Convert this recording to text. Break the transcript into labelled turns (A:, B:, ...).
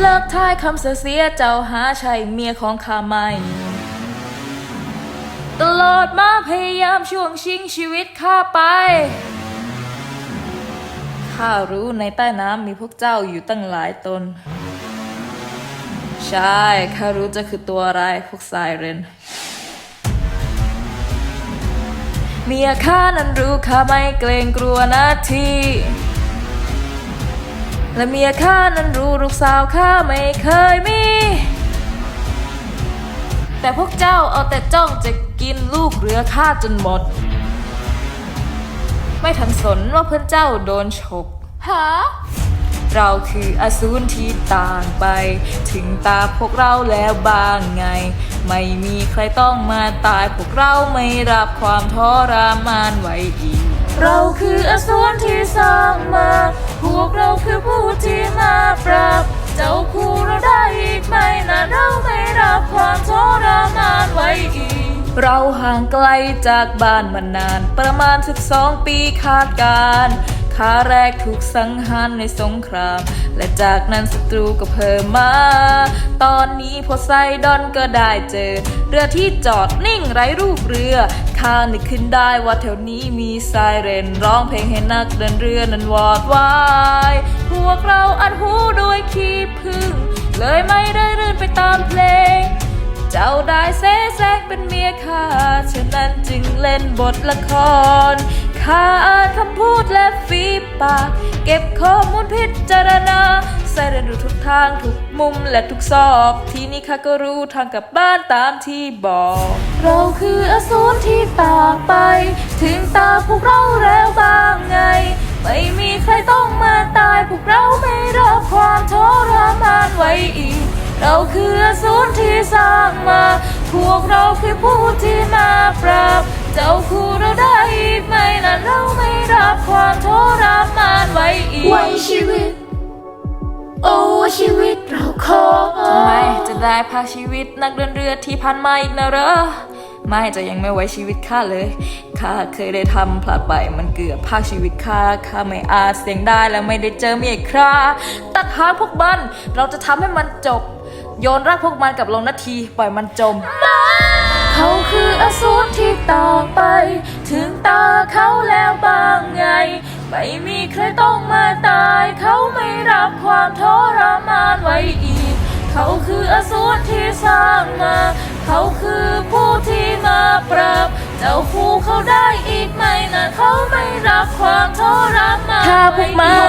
A: เลิกทายคำเสียเจ้าหาใช่เมียของข้าไม่ตลอดมาพยายามช่วงชิงชีวิตข้าไป ข้ารู้ในใต้น้ำมีพวกเจ้าอยู่ตั้งหลายตน ใช่ ข้ารู้จะคือตัวอะไรพวกไซเรน เมียข้านั้นรู้ข้าไม่เกรงกลัวนาที และเมียข้านั้นรู้ลูกสาวข้าไม่เคยมี แต่พวกเจ้าเอาแต่จ้องจะกินลูกเรือข้าจนหมด ไม่ทันสนว่าเพื่อนเจ้าโดนฉกหาเราคืออสูรที่ต่างไป ถึงตาพวกเราแล้วบางไง ไม่มีใครต้องมาตายพวกเราไม่รับความทรมานไว้อีก เราคืออสูรที่สร้างมาพ วกเราคือผู้ที่มาปราบ เจ้าคู่เราได้อีกไม่นานเราไม่รับความทรมานไว้อีก เราห่างไกลจากบ้านมานาน ประมาณ 12 ปีคาดการณ์ขาแรกถูกสังหารในสงคราม และจากนั้นศัตรูก็เพิ่มมา ตอนนี้พอไซดอนก็ได้เจอ เรือที่จอดนิ่งไร้รูปเรือข้านึกขึ้นได้ว่าแถวนี้มีไซเรนร้องเพลงให้นักเดินเรือนั้นวอดวายพวกเราอัดหูด้วยขี้พึ่ง เลยไม่ได้รื่นไปตามเพลง เจ้าได้เสแสร้งเป็นเมียข้าฉะนั้นจึงเล่นบทละครข้าอ่านคำพูดและฟีปาก เก็บข้อมูลพิจารณาใส่เรียนรู้ทุกทางทุกมุมและทุกซอก ที่นี้ข้าก็รู้ทางกลับบ้านตามที่บอก เราคืออสูรที่ต่างไป ถึงตาพวกเราแล้วบางไง ไม่มีใครต้องมาตายพวกเราไม่รับความทรมานไว้อีก เราคืออสูรที่สร้างมา พวกเราคือผู้ที่มาปราบ เจ้าคู่เราได้อีกไม่นานเราไม่ รับความทรมานไว้อีก
B: ไว้ชีวิต โอ้ชีวิตเราขอ
A: ทำไมจะได้พากชีวิตนักเดินเรือที่ผ่านมาอีกนะเหรอไม่จะยังไม่ไว้ชีวิตข้าเลย ข้าเคยได้ทำพลาดไปมันเกือบพากชีวิตข้า ข้าไม่อาจเสียงได้และไม่ได้เจอเมียอีกคราตัดหางพวกมัน เราจะทำให้มันจบ โยนร่างพวกมันกับลงนาที ปล่อยมันจม เขาคืออสูรที่ต่อไป ถึงตาเขาแล้วบางไง ไม่มีใครต้องมาตาย เขาไม่รับความทรมานไว้อีก เขาคืออสูรที่สร้างมา เขาคือผู้ที่มาปราบ เจ้าคู่เขาได้อีกไหมนานเขาไม่รับความทรมาน
B: ถ้าพวกมัน